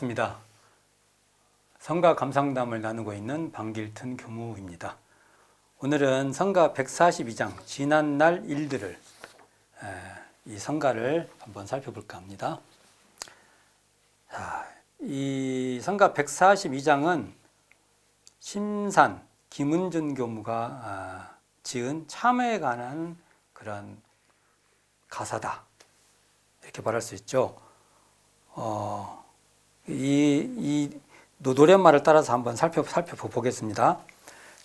반갑습니다. 성가 감상담을 나누고 있는 방길튼 교무입니다. 오늘은 성가 142장 지난날 일들을 에, 이 성가를 한번 살펴볼까 합니다. 자, 이 성가 142장은 심산 김은준 교무가 아, 지은 참회에 관한 그런 가사다 이렇게 말할 수 있죠. 어, 이, 이 노- 노랫말을 따라서 한번 살펴, 살펴보겠습니다.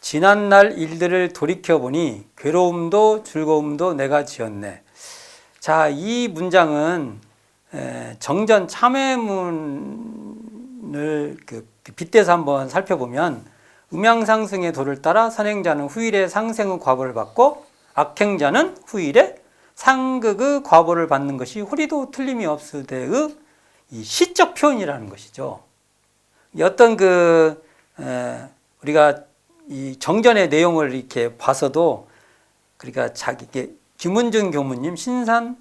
지난날 일들을 돌이켜보니 괴로움도 즐거움도 내가 지었네. 자, 이 문장은 에, 정전 참회문을 그 빗대서 한번 살펴보면 음양상승의 도를 따라 선행자는 후일에 상생의 과보를 받고 악행자는 후일에 상극의 과보를 받는 것이 호리도 틀림이 없으되의 이 시적 표현이라는 것이죠. 이 어떤 그 에, 우리가 이 정전의 내용을 이렇게 봐서도 그러니까 자기 게 김은준 교무님 신산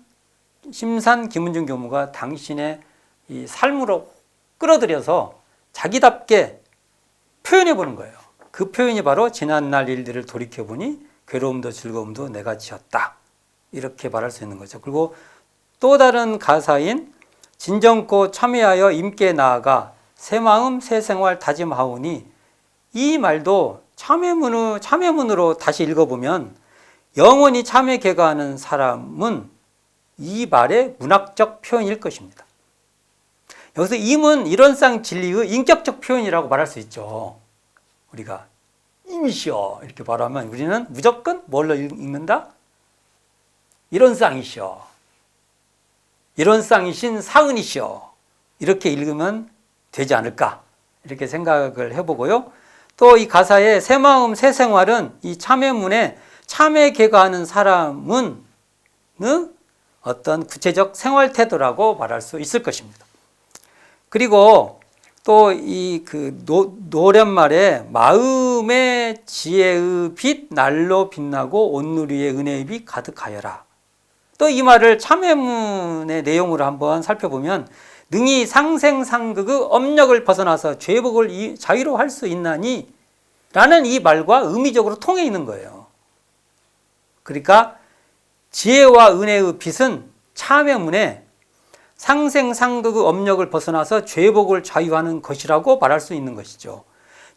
심산 김은준 교무가 당신의 이 삶으로 끌어들여서 자기답게 표현해 보는 거예요. 그 표현이 바로 지난날 일들을 돌이켜 보니 괴로움도 즐거움도 내가 지었다. 이렇게 말할 수 있는 거죠. 그리고 또 다른 가사인 진정코 참여하여 임께 나아가 새 마음 새 생활 다짐하오니 이 말도 참회문으로, 참회문으로 다시 읽어보면 영원히 참회 개가하는 사람은 이 말의 문학적 표현일 것입니다. 여기서 임은 이론상 진리의 인격적 표현이라고 말할 수 있죠. 우리가 임이시여 이렇게 말하면 우리는 무조건 뭘로 읽는다? 이론상이시여. 이론상이신 사은이시여. 이렇게 읽으면 되지 않을까? 이렇게 생각을 해보고요. 또 이 가사의 새 마음 새 생활은 이 참회문에 참회 개가하는 사람은 어떤 구체적 생활 태도라고 말할 수 있을 것입니다. 그리고 또 이 그 노랫말에 마음의 지혜의 빛 날로 빛나고 온누리의 은혜의 빛 가득하여라. 또 이 말을 참회문의 내용으로 한번 살펴보면 능히 상생상극의 업력을 벗어나서 죄복을 자유로 할 수 있나니 라는 이 말과 의미적으로 통해 있는 거예요. 그러니까 지혜와 은혜의 빛은 참회문에 상생상극의 업력을 벗어나서 죄복을 자유하는 것이라고 말할 수 있는 것이죠.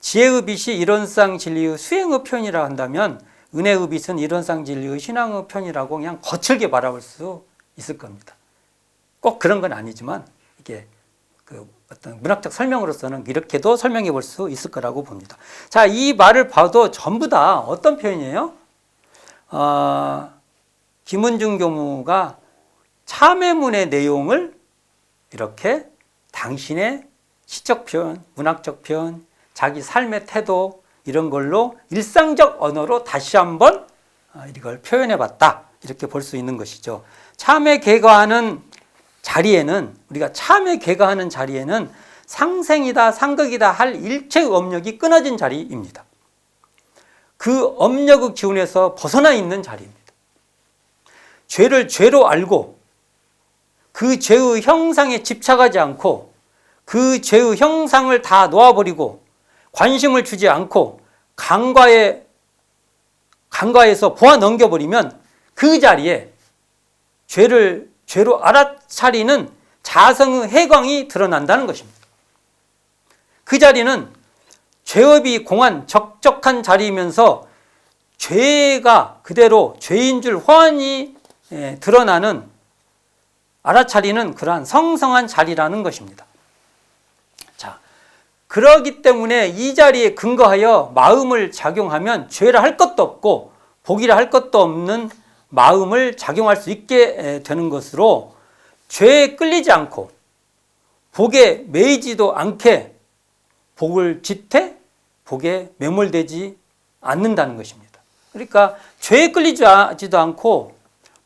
지혜의 빛이 이론상 진리의 수행의 편이라 한다면 은혜의 빛은 이론상 진리의 신앙의 편이라고 그냥 거칠게 말할 수 있을 겁니다. 꼭 그런 건 아니지만 이게 그 어떤 문학적 설명으로서는 이렇게도 설명해 볼 수 있을 거라고 봅니다. 자, 이 말을 봐도 전부 다 어떤 표현이에요? 어, 김은중 교무가 참회문의 내용을 이렇게 당신의 시적 표현, 문학적 표현, 자기 삶의 태도 이런 걸로 일상적 언어로 다시 한번 이걸 표현해 봤다. 이렇게 볼 수 있는 것이죠. 참회 개가하는 자리에는 우리가 참회 개가하는 자리에는 상생이다 상극이다 할 일체의 업력이 끊어진 자리입니다. 그 업력의 기운에서 벗어나 있는 자리입니다. 죄를 죄로 알고 그 죄의 형상에 집착하지 않고 그 죄의 형상을 다 놓아버리고 관심을 주지 않고 강과에 강과에서 보아 넘겨버리면 그 자리에 죄를 죄로 알아차리는 자성의 해광이 드러난다는 것입니다. 그 자리는 죄업이 공한 적적한 자리이면서 죄가 그대로 죄인 줄 호환이 드러나는 알아차리는 그러한 성성한 자리라는 것입니다. 자, 그러기 때문에 이 자리에 근거하여 마음을 작용하면 죄를 할 것도 없고 복이라 할 것도 없는 마음을 작용할 수 있게 되는 것으로 죄에 끌리지 않고 복에 매이지도 않게 복을 짓되 복에 매몰되지 않는다는 것입니다. 그러니까 죄에 끌리지도 않고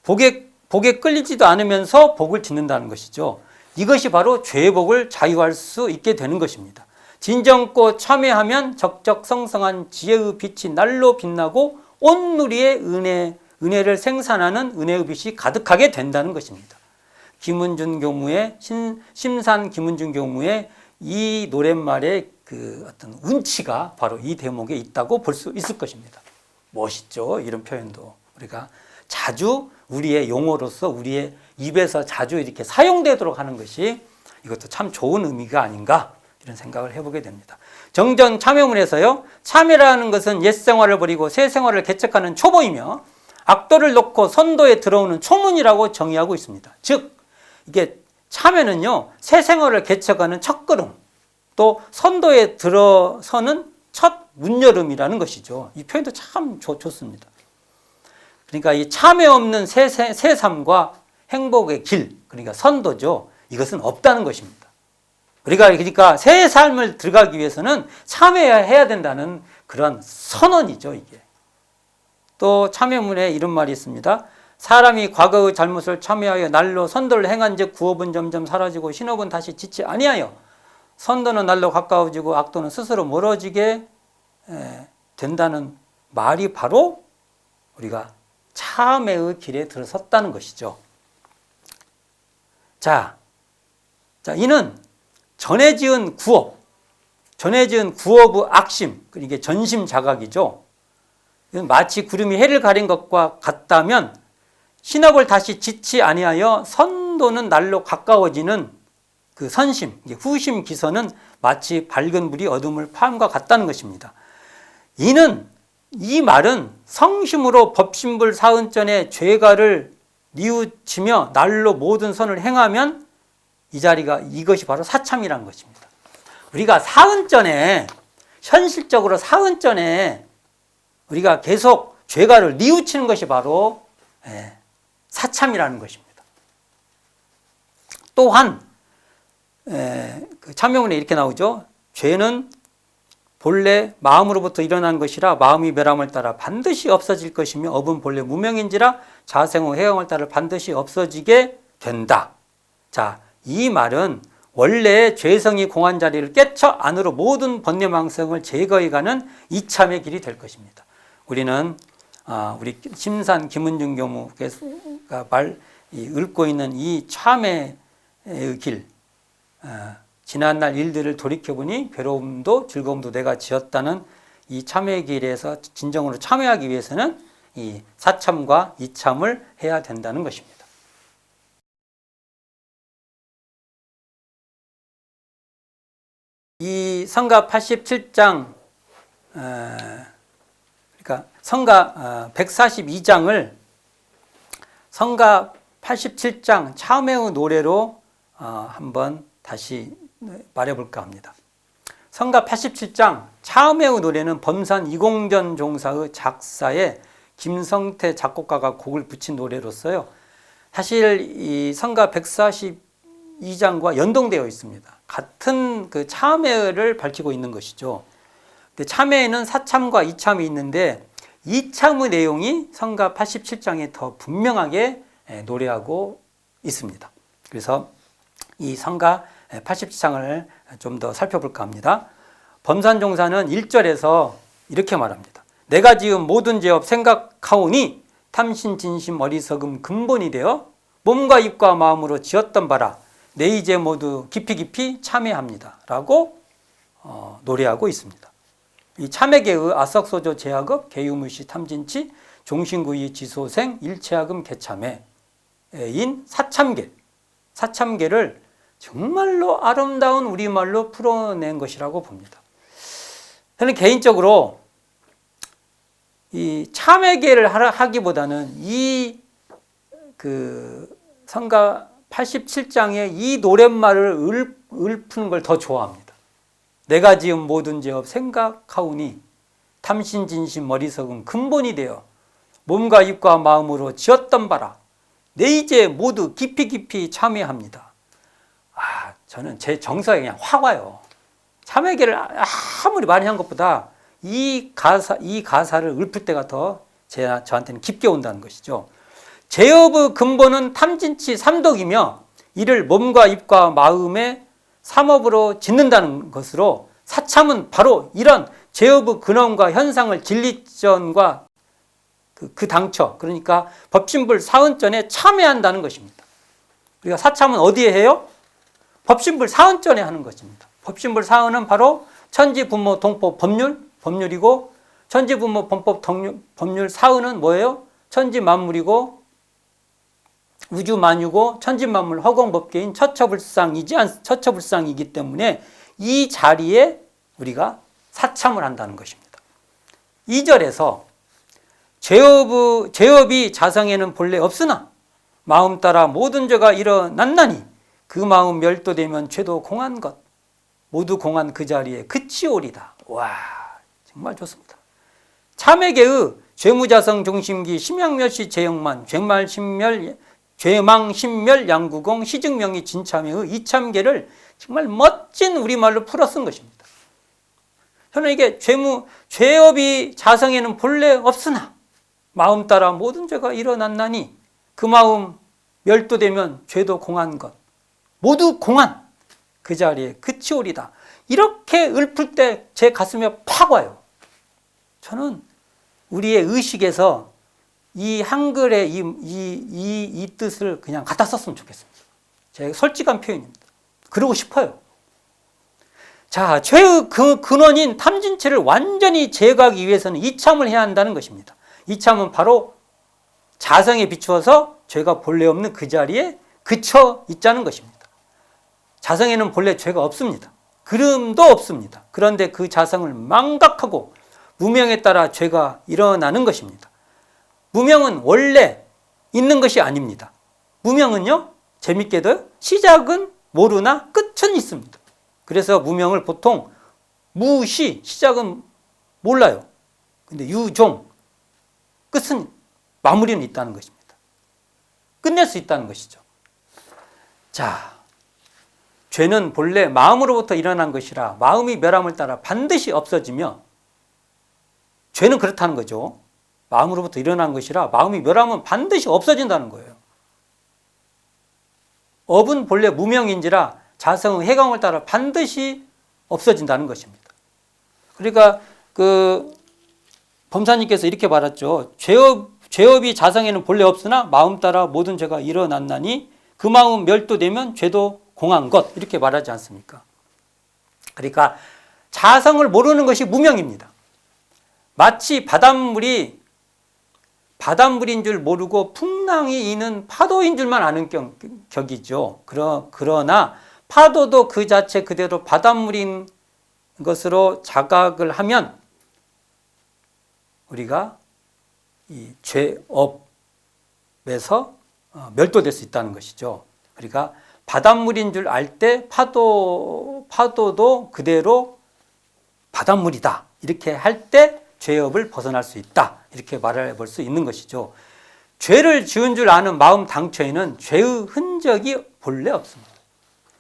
복에 복에 끌리지도 않으면서 복을 짓는다는 것이죠. 이것이 바로 죄의 복을 자유할 수 있게 되는 것입니다. 진정꽃 참회하면 적적성성한 지혜의 빛이 날로 빛나고 온 누리의 은혜 은혜를 생산하는 은혜의 빛이 가득하게 된다는 것입니다. 김은준 교무의 신, 심산 김은준 교무의 이 노랫말의 그 어떤 운치가 바로 이 대목에 있다고 볼 수 있을 것입니다. 멋있죠? 이런 표현도 우리가 자주 우리의 용어로서 우리의 입에서 자주 이렇게 사용되도록 하는 것이 이것도 참 좋은 의미가 아닌가 이런 생각을 해보게 됩니다. 정전 참여문에서요, 참여라는 것은 옛 생활을 버리고 새 생활을 개척하는 초보이며 악도를 놓고 선도에 들어오는 초문이라고 정의하고 있습니다. 즉, 이게 참여는요, 새 생활을 개척하는 첫걸음, 또 선도에 들어서는 첫 문여름이라는 것이죠. 이 표현도 참 좋, 좋습니다. 그러니까 이 참여 없는 새, 새, 새 삶과 행복의 길, 그러니까 선도죠. 이것은 없다는 것입니다. 우리가 그러니까 새 삶을 들어가기 위해서는 참여해야 된다는 그런 선언이죠, 이게. 또 참여문에 이런 말이 있습니다. 사람이 과거의 잘못을 참여하여 날로 선도를 행한즉 구업은 점점 사라지고 신업은 다시 짓지 아니하여 선도는 날로 가까워지고 악도는 스스로 멀어지게 에, 된다는 말이 바로 우리가 참회의 길에 들어섰다는 것이죠. 자, 자 이는 전에 지은 구업, 전에 지은 구업의 악심, 이게 전심 자각이죠. 마치 구름이 해를 가린 것과 같다면 신업을 다시 짓지 아니하여 선도는 날로 가까워지는 그 선심, 후심 기선은 마치 밝은 불이 어둠을 파함과 같다는 것입니다. 이는 이 말은 성심으로 법신불 사은전의 죄가를 뉘우치며 날로 모든 선을 행하면 이 자리가 이것이 바로 사참이라는 것입니다. 우리가 사은전에 현실적으로 사은전에 우리가 계속 죄가를 뉘우치는 것이 바로 예, 사참이라는 것입니다. 또한 예, 그 참여문에 이렇게 나오죠. 죄는 본래 마음으로부터 일어난 것이라 마음이 멸함을 따라 반드시 없어질 것이며 업은 본래 무명인지라 자생후 해영을 따라 반드시 없어지게 된다. 자, 이 말은 원래 죄성이 공한 자리를 깨쳐 안으로 모든 번뇌망성을 제거해가는 이참의 길이 될 것입니다. 우리는 아, 우리 심산 김은중 교무가 말 읊고 있는 이 참의 길, 아, 지난날 일들을 돌이켜보니 괴로움도 즐거움도 내가 지었다는 이 참회 길에서 진정으로 참여하기 위해서는 이 사참과 이참을 해야 된다는 것입니다. 이 성가 87장 그러니까 성가 142장을 성가 87장 참회의 노래로 어, 한번 다시 말해볼까 합니다. 성가 87장 참회의 노래는 범산 이공전 종사의 작사에 김성태 작곡가가 곡을 붙인 노래로서요. 사실 이 성가 142장과 연동되어 있습니다. 같은 그 참회를 밝히고 있는 것이죠. 근데 참회에는 사참과 이참이 있는데 이참의 내용이 성가 87장에 더 분명하게 노래하고 있습니다. 그래서 이 성가 87장을 좀 더 살펴볼까 합니다. 범산종사는 1절에서 이렇게 말합니다. 내가 지은 모든 죄업 생각하오니 탐신 진심 어리석음 근본이 되어 몸과 입과 마음으로 지었던 바라 내 이제 모두 깊이 깊이 참회합니다. 라고 어, 노래하고 있습니다. 이 참회계의 아석소조 제약업 개유무시 탐진치 종신구이 지소생 일체하금 개참회인 사참계 사참계를 정말로 아름다운 우리말로 풀어낸 것이라고 봅니다. 저는 개인적으로 이 참회계를 하기보다는 이 그 성가 87장의 이 노랫말을 읊 는 걸 더 좋아합니다. 내가 지은 모든 죄업 생각하오니 탐신 진심 머리석은 근본이 되어 몸과 입과 마음으로 지었던 바라 내 이제 모두 깊이 깊이 참회합니다. 아, 저는 제 정서에 그냥 확 와요. 참회계를 아무리 많이 한 것보다 이 가사, 이 가사를 읊을 때가 더 제, 저한테는 깊게 온다는 것이죠. 제업의 근본은 탐진치 삼독이며 이를 몸과 입과 마음의 삼업으로 짓는다는 것으로 사참은 바로 이런 제업의 근원과 현상을 진리전과 그, 그 당처 그러니까 법신불 사은전에 참여한다는 것입니다. 우리가 사참은 어디에 해요? 법신불 사은전에 하는 것입니다. 법신불 사은은 바로 천지분모 동법 법률 법률이고 천지분모 범법 덕률, 법률 사은은 뭐예요? 천지 만물이고 우주 만유고 천지 만물 허공 법계인 처처불상이지 않, 처처불상이기 때문에 이 자리에 우리가 사참을 한다는 것입니다. 2절에서 죄업의, 죄업이 자성에는 본래 없으나 마음 따라 모든 죄가 일어났나니 그 마음 멸도되면 죄도 공한 것 모두 공한 그 자리에 그치오리다. 와 정말 좋습니다. 참에게의 죄무자성 중심기 심양멸시 죄영만 죄말 신멸 죄망 신멸 양구공 시증명이 진참의 이참계를 정말 멋진 우리말로 풀어 쓴 것입니다. 저는 이게 죄무 죄업이 자성에는 본래 없으나 마음 따라 모든 죄가 일어났나니 그 마음 멸도되면 죄도 공한 것 모두 공한 그 자리에 그치오리다. 이렇게 읊을 때 제 가슴에 팍 와요. 저는 우리의 의식에서 이 한글의 이, 이, 이, 이 뜻을 그냥 갖다 썼으면 좋겠습니다. 제 솔직한 표현입니다. 그러고 싶어요. 자, 죄의 그 근원인 탐진체를 완전히 제거하기 위해서는 이참을 해야 한다는 것입니다. 이참은 바로 자성에 비추어서 죄가 본래 없는 그 자리에 그쳐 있자는 것입니다. 자성에는 본래 죄가 없습니다. 그름도 없습니다. 그런데 그 자성을 망각하고 무명에 따라 죄가 일어나는 것입니다. 무명은 원래 있는 것이 아닙니다. 무명은요, 재밌게도 시작은 모르나 끝은 있습니다. 그래서 무명을 보통 무시, 시작은 몰라요. 근데 유종, 끝은, 마무리는 있다는 것입니다. 끝낼 수 있다는 것이죠. 자, 죄는 본래 마음으로부터 일어난 것이라 마음이 멸함을 따라 반드시 없어지며 죄는 그렇다는 거죠. 마음으로부터 일어난 것이라 마음이 멸하면 반드시 없어진다는 거예요. 업은 본래 무명인지라 자성의 해강을 따라 반드시 없어진다는 것입니다. 그러니까 그 범사님께서 이렇게 말했죠. 죄업 죄업이 자성에는 본래 없으나 마음 따라 모든 죄가 일어났나니 그 마음 멸도되면 죄도 공한 것 이렇게 말하지 않습니까? 그러니까 자성을 모르는 것이 무명입니다. 마치 바닷물이 바닷물인 줄 모르고 풍랑이 있는 파도인 줄만 아는 격 이죠. 그러나 파도도 그 자체 그대로 바닷물인 것으로 자각을 하면 우리가 이 죄업에서 어, 멸도될 수 있다는 것이죠. 그러니까 바닷물인 줄 알 때 파도 파도도 그대로 바닷물이다. 이렇게 할 때 죄업을 벗어날 수 있다. 이렇게 말해 볼 수 있는 것이죠. 죄를 지은 줄 아는 마음 당초에는 죄의 흔적이 본래 없습니다.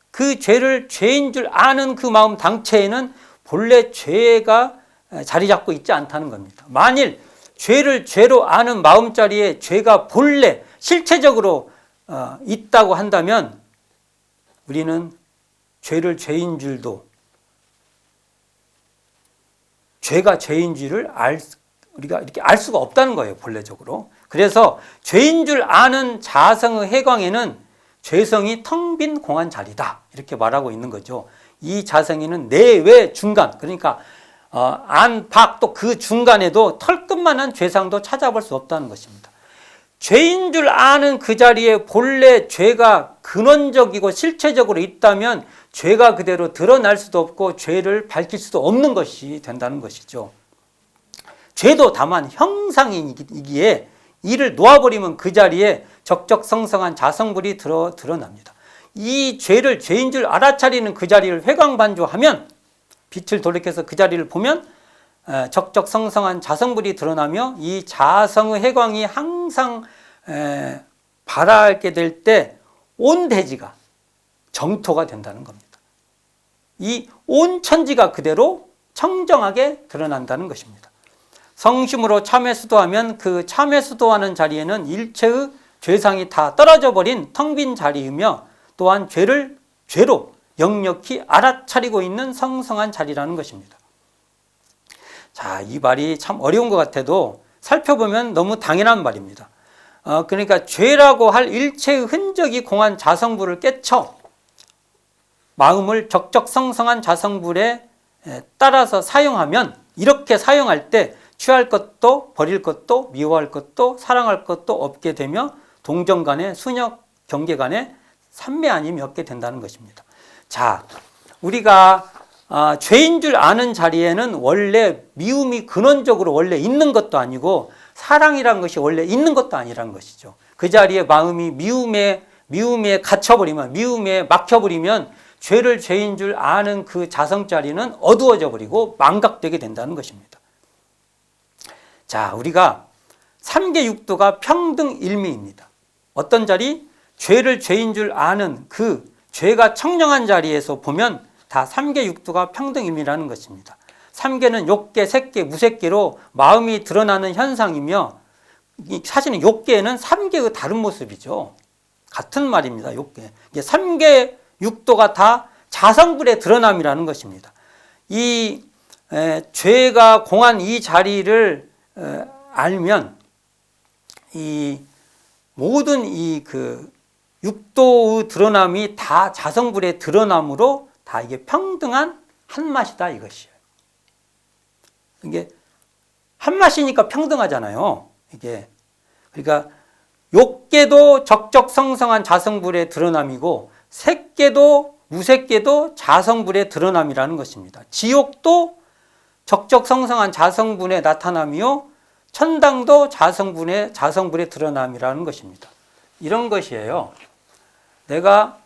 그 죄를 죄인 줄 아는 그 마음 당초에는 본래 죄가 자리 잡고 있지 않다는 겁니다. 만일 죄를 죄로 아는 마음 자리에 죄가 본래 실체적으로 어, 있다고 한다면 우리는 죄를 죄인 줄도 죄가 죄인 줄을 알 우리가 이렇게 알 수가 없다는 거예요, 본래적으로. 그래서 죄인 줄 아는 자성의 해광에는 죄성이 텅 빈 공한 자리다. 이렇게 말하고 있는 거죠. 이 자성에는 내외 중간, 그러니까 어, 안, 박, 또그 중간에도 털끝만한 죄상도 찾아볼 수 없다는 것입니다. 죄인 줄 아는 그 자리에 본래 죄가 근원적이고 실체적으로 있다면 죄가 그대로 드러날 수도 없고 죄를 밝힐 수도 없는 것이 된다는 것이죠. 죄도 다만 형상이기에 이를 놓아버리면 그 자리에 적적성성한 자성불이 드러, 드러납니다. 이 죄를 죄인 줄 알아차리는 그 자리를 회광반조하면 빛을 돌이켜서 그 자리를 보면 적적성성한 자성불이 드러나며 이 자성의 해광이 항상 발하게 될 때 온 대지가 정토가 된다는 겁니다. 이 온 천지가 그대로 청정하게 드러난다는 것입니다. 성심으로 참회 수도하면 그 참회 수도하는 자리에는 일체의 죄상이 다 떨어져 버린 텅 빈 자리이며 또한 죄를 죄로 역력히 알아차리고 있는 성성한 자리라는 것입니다. 자, 이 말이 참 어려운 것 같아도 살펴보면 너무 당연한 말입니다. 어, 그러니까 죄라고 할 일체의 흔적이 공한 자성불을 깨쳐 마음을 적적성성한 자성불에 에, 따라서 사용하면 이렇게 사용할 때 취할 것도 버릴 것도 미워할 것도 사랑할 것도 없게 되며 동정 간의 순역 경계 간의 삼매아님이 없게 된다는 것입니다. 자, 우리가 아, 죄인 줄 아는 자리에는 원래 미움이 근원적으로 원래 있는 것도 아니고 사랑이란 것이 원래 있는 것도 아니라는 것이죠. 그 자리에 마음이 미움에 미움에 갇혀버리면 미움에 막혀버리면 죄를 죄인 줄 아는 그 자성 자리는 어두워져 버리고 망각되게 된다는 것입니다. 자, 우리가 삼계 육도가 평등 일미입니다. 어떤 자리? 죄를 죄인 줄 아는 그 죄가 청량한 자리에서 보면 다 삼계 육도가 평등 일미라는 것입니다. 삼계는 욕계, 색계, 무색계로 마음이 드러나는 현상이며 사실은 욕계는 삼계의 다른 모습이죠. 같은 말입니다. 욕계. 이게 삼계 육도가 다 자성불의 드러남이라는 것입니다. 이 에, 죄가 공한 이 자리를 에, 알면 이 모든 이 그 육도의 드러남이 다 자성불의 드러남으로 다 이게 평등한 한 맛이다 이것이에요. 이게 한 맛이니까 평등하잖아요. 이게 그러니까 욕계도 적적성성한 자성불의 드러남이고 색계도 무색계도 자성불의 드러남이라는 것입니다. 지옥도 적적성성한 자성분의 나타남이요 천당도 자성분의 자성불의 드러남이라는 것입니다. 이런 것이에요. 내가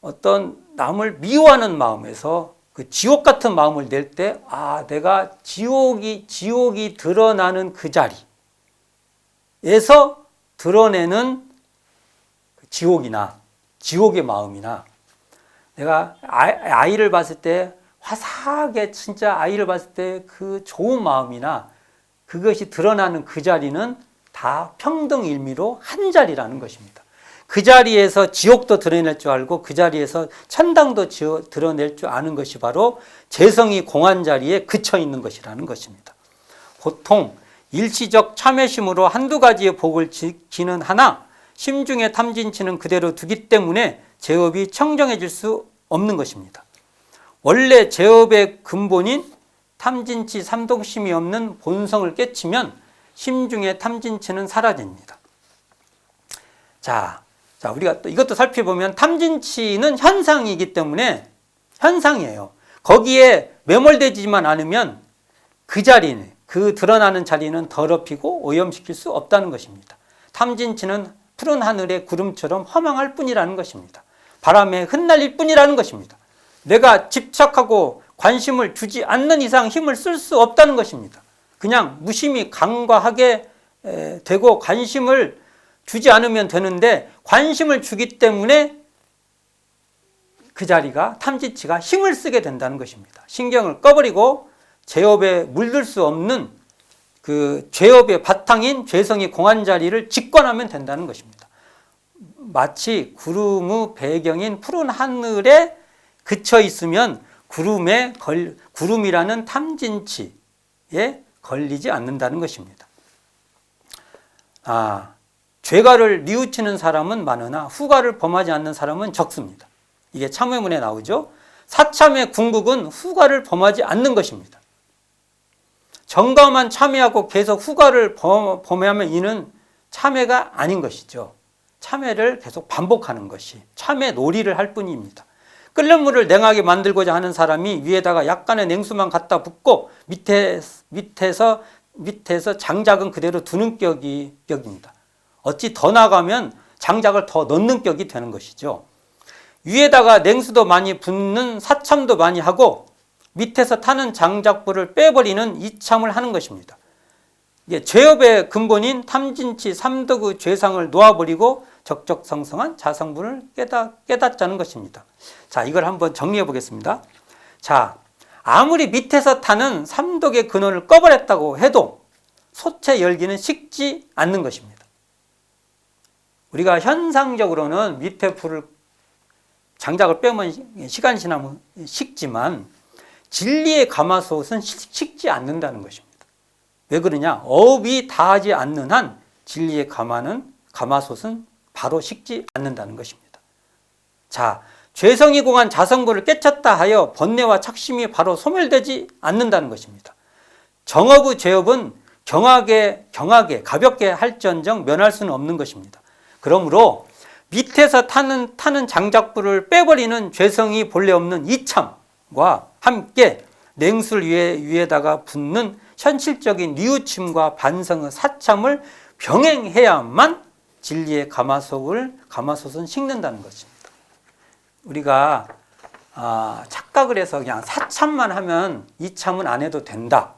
어떤 남을 미워하는 마음에서 그 지옥 같은 마음을 낼 때, 아, 내가 지옥이, 지옥이 드러나는 그 자리에서 드러내는 그 지옥이나, 지옥의 마음이나, 내가 아이를 봤을 때 화사하게 진짜 아이를 봤을 때 그 좋은 마음이나 그것이 드러나는 그 자리는 다 평등 일미로 한 자리라는 것입니다. 그 자리에서 지옥도 드러낼 줄 알고 그 자리에서 천당도 드러낼 줄 아는 것이 바로 재성이 공한 자리에 그쳐 있는 것이라는 것입니다. 보통 일시적 참회심으로 한두 가지의 복을 지키는 하나 심중의 탐진치는 그대로 두기 때문에 제업이 청정해질 수 없는 것입니다. 원래 제업의 근본인 탐진치 삼독심이 없는 본성을 깨치면 심중의 탐진치는 사라집니다. 자, 자, 우리가 또 이것도 살펴보면 탐진치는 현상이기 때문에 현상이에요. 거기에 매몰되지만 않으면 그 자리는 그 드러나는 자리는 더럽히고 오염시킬 수 없다는 것입니다. 탐진치는 푸른 하늘의 구름처럼 허망할 뿐이라는 것입니다. 바람에 흩날릴 뿐이라는 것입니다. 내가 집착하고 관심을 주지 않는 이상 힘을 쓸 수 없다는 것입니다. 그냥 무심히 간과하게 되고 관심을 주지 않으면 되는데 관심을 주기 때문에 그 자리가 탐지치가 힘을 쓰게 된다는 것입니다. 신경을 꺼버리고 죄업에 물들 수 없는 그 죄업의 바탕인 죄성의 공한 자리를 직관하면 된다는 것입니다. 마치 구름의 배경인 푸른 하늘에 그쳐 있으면 구름에 걸, 구름이라는 탐진치에 걸리지 않는다는 것입니다. 아, 죄가를 뉘우치는 사람은 많으나 후가를 범하지 않는 사람은 적습니다. 이게 참회문에 나오죠. 사참의 궁극은 후가를 범하지 않는 것입니다. 정가만 참회하고 계속 후가를 범하면 이는 참회가 아닌 것이죠. 참회를 계속 반복하는 것이 참회 놀이를 할 뿐입니다. 끓는 물을 냉하게 만들고자 하는 사람이 위에다가 약간의 냉수만 갖다 붓고 밑에 밑에서 밑에서 장작은 그대로 두는 격이 격입니다. 어찌 더 나가면 장작을 더 넣는 격이 되는 것이죠. 위에다가 냉수도 많이 붓는 사참도 많이 하고 밑에서 타는 장작불을 빼버리는 이참을 하는 것입니다. 죄업의 근본인 탐진치 삼덕의 죄상을 놓아버리고 적적성성한 자성분을 깨닫, 깨닫자는 것입니다. 자, 이걸 한번 정리해 보겠습니다. 자, 아무리 밑에서 타는 삼독의 근원을 꺼버렸다고 해도 소체 열기는 식지 않는 것입니다. 우리가 현상적으로는 밑에 불을 장작을 빼면 시간이 지나면 식지만 진리의 가마솥은 식지 않는다는 것입니다. 왜 그러냐? 업이 다하지 않는 한 진리의 가마는 가마솥은 바로 식지 않는다는 것입니다. 자, 죄성이 공한 자성부를 깨쳤다 하여 번뇌와 착심이 바로 소멸되지 않는다는 것입니다. 정업의 죄업은 경하게 경하게 가볍게 할지언정 면할 수는 없는 것입니다. 그러므로 밑에서 타는 타는 장작불을 빼버리는 죄성이 본래 없는 이참 과 함께 냉술 위에 위에다가 붓는 현실적인 뉘우침과 반성의 사참을 병행해야만 진리의 가마솥을 가마솥은 식는다는 것입니다. 우리가 아, 착각을 해서 그냥 사참만 하면 이참은 안 해도 된다.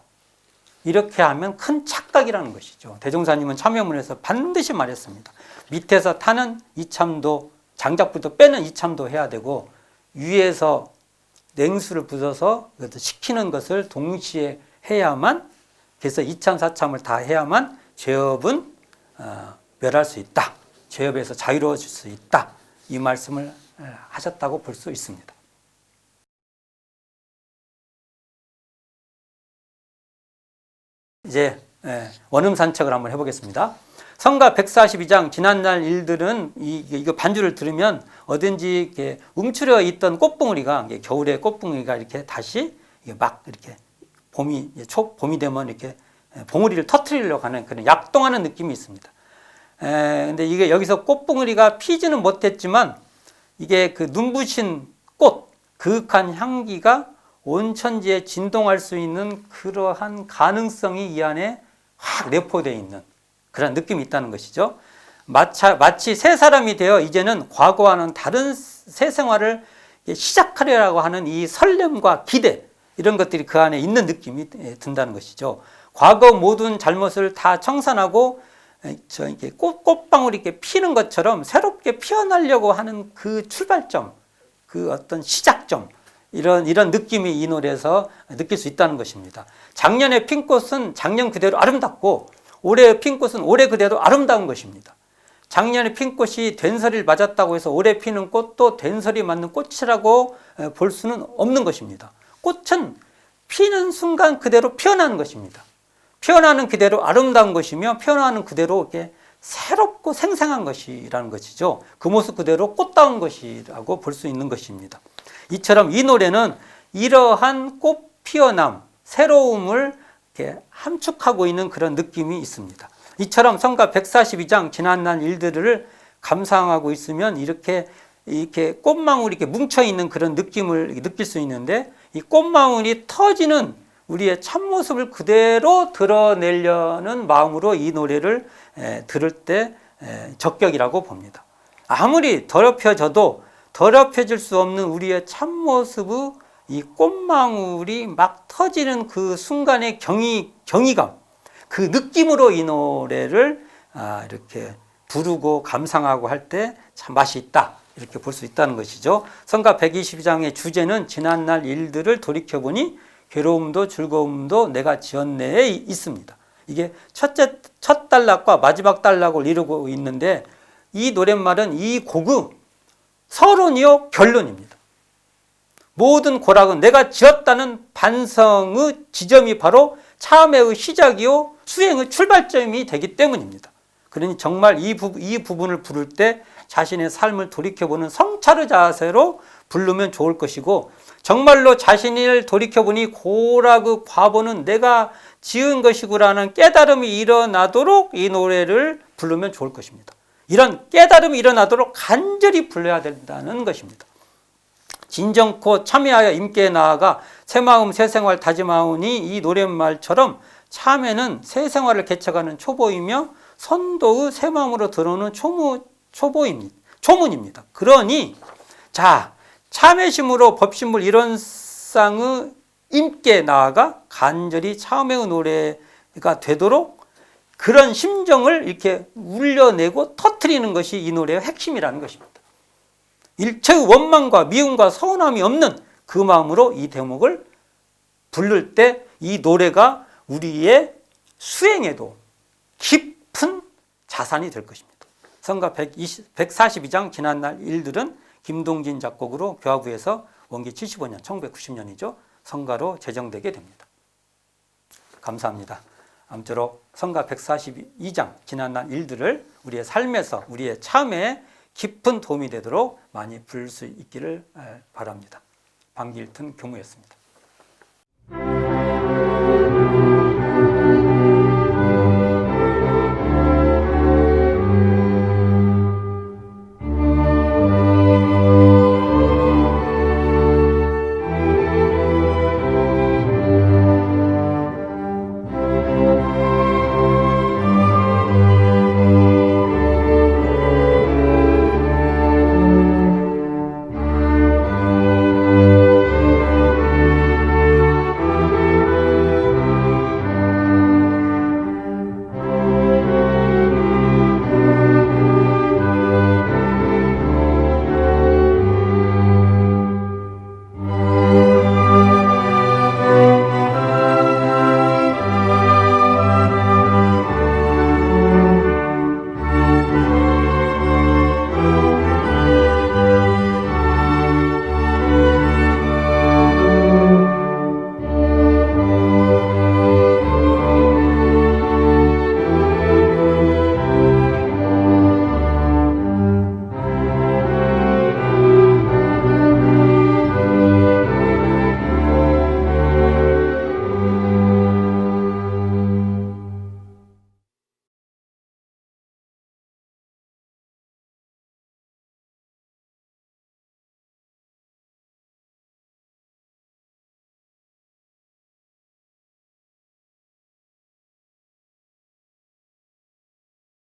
이렇게 하면 큰 착각이라는 것이죠. 대종사님은 참여문에서 반드시 말했습니다. 밑에서 타는 이참도 장작불도 빼는 이참도 해야 되고 위에서 냉수를 부숴서 식히는 것을 동시에 해야만 그래서 이참 사참을 다 해야만 죄업은 어, 멸할 수 있다. 죄업에서 자유로워질 수 있다. 이 말씀을 에, 하셨다고 볼 수 있습니다. 이제 예, 원음 산책을 한번 해보겠습니다. 성가 142장 지난날 일들은 이, 이거 반주를 들으면 어딘지 이렇게 움츠려 있던 꽃봉오리가 이게 겨울에 꽃봉오리가 이렇게 다시 막 이렇게 봄이 초 봄이 되면 이렇게 봉오리를 터트리려고 하는 그런 약동하는 느낌이 있습니다. 에, 근데 이게 여기서 꽃봉오리가 피지는 못했지만 이게 그 눈부신 꽃 그윽한 향기가 온 천지에 진동할 수 있는 그러한 가능성이 이 안에 확 내포되어 있는 그런 느낌이 있다는 것이죠. 마차, 마치 새 사람이 되어 이제는 과거와는 다른 새 생활을 시작하려고 하는 이 설렘과 기대 이런 것들이 그 안에 있는 느낌이 든다는 것이죠. 과거 모든 잘못을 다 청산하고 저 이렇게 꽃, 꽃방울이 이렇게 피는 것처럼 새롭게 피어나려고 하는 그 출발점, 그 어떤 시작점, 이런 이런 느낌이 이 노래에서 느낄 수 있다는 것입니다. 작년에 핀 꽃은 작년 그대로 아름답고 올해 핀 꽃은 올해 그대로 아름다운 것입니다. 작년에 핀 꽃이 된설이를 맞았다고 해서 올해 피는 꽃도 된설이 맞는 꽃이라고 볼 수는 없는 것입니다. 꽃은 피는 순간 그대로 피어나는 것입니다. 피어나는 그대로 아름다운 것이며 피어나는 그대로 이렇게 새롭고 생생한 것이라는 것이죠. 그 모습 그대로 꽃다운 것이라고 볼 수 있는 것입니다. 이처럼 이 노래는 이러한 꽃 피어남, 새로움을 함축하고 있는 그런 느낌이 있습니다. 이처럼 성가 142장 지난날 일들을 감상하고 있으면 이렇게 이렇게 꽃망울이 이렇게 뭉쳐 있는 그런 느낌을 느낄 수 있는데 이 꽃망울이 터지는 우리의 참모습을 그대로 드러내려는 마음으로 이 노래를 들을 때 적격이라고 봅니다. 아무리 더럽혀져도 더럽혀질 수 없는 우리의 참모습의 이 꽃망울이 막 터지는 그 순간의 경이, 경이감, 그 느낌으로 이 노래를 아, 이렇게 부르고 감상하고 할 때 참 맛이 있다. 이렇게 볼 수 있다는 것이죠. 성가 122장의 주제는 지난날 일들을 돌이켜보니 괴로움도 즐거움도 내가 지었네에 있습니다. 이게 첫째, 첫 단락과 마지막 단락을 이루고 있는데 이 노랫말은 이 곡의 서론이요 결론입니다. 모든 고락은 내가 지었다는 반성의 지점이 바로 참회의 시작이요 수행의 출발점이 되기 때문입니다. 그러니 정말 이, 부, 이 부분을 부를 때 자신의 삶을 돌이켜보는 성찰의 자세로 부르면 좋을 것이고 정말로 자신을 돌이켜보니 고락의 과보는 내가 지은 것이구라는 깨달음이 일어나도록 이 노래를 부르면 좋을 것입니다. 이런 깨달음이 일어나도록 간절히 불러야 된다는 것입니다. 진정코 참여하여 임께 나아가 새 마음 새 생활 다짐하오니 이 노랫말처럼 참회는 새 생활을 개척하는 초보이며 선도의 새 마음으로 들어오는 초무, 초보입니다. 초문입니다. 그러니 자 참회심으로 법신물 이론상의 임께 나아가 간절히 참회의 노래가 되도록 그런 심정을 이렇게 울려내고 터트리는 것이 이 노래의 핵심이라는 것입니다. 일체의 원망과 미움과 서운함이 없는 그 마음으로 이 대목을 부를 때 이 노래가 우리의 수행에도 깊은 자산이 될 것입니다. 성가 120, 142장 지난날 일들은 김동진 작곡으로 교화부에서 원기 75년 1990년이죠. 성가로 제정되게 됩니다. 감사합니다. 아무쪼록 성가 142장 지난날 일들을 우리의 삶에서 우리의 참에 깊은 도움이 되도록 많이 부를 수 있기를 에, 바랍니다. 방길튼 교무였습니다.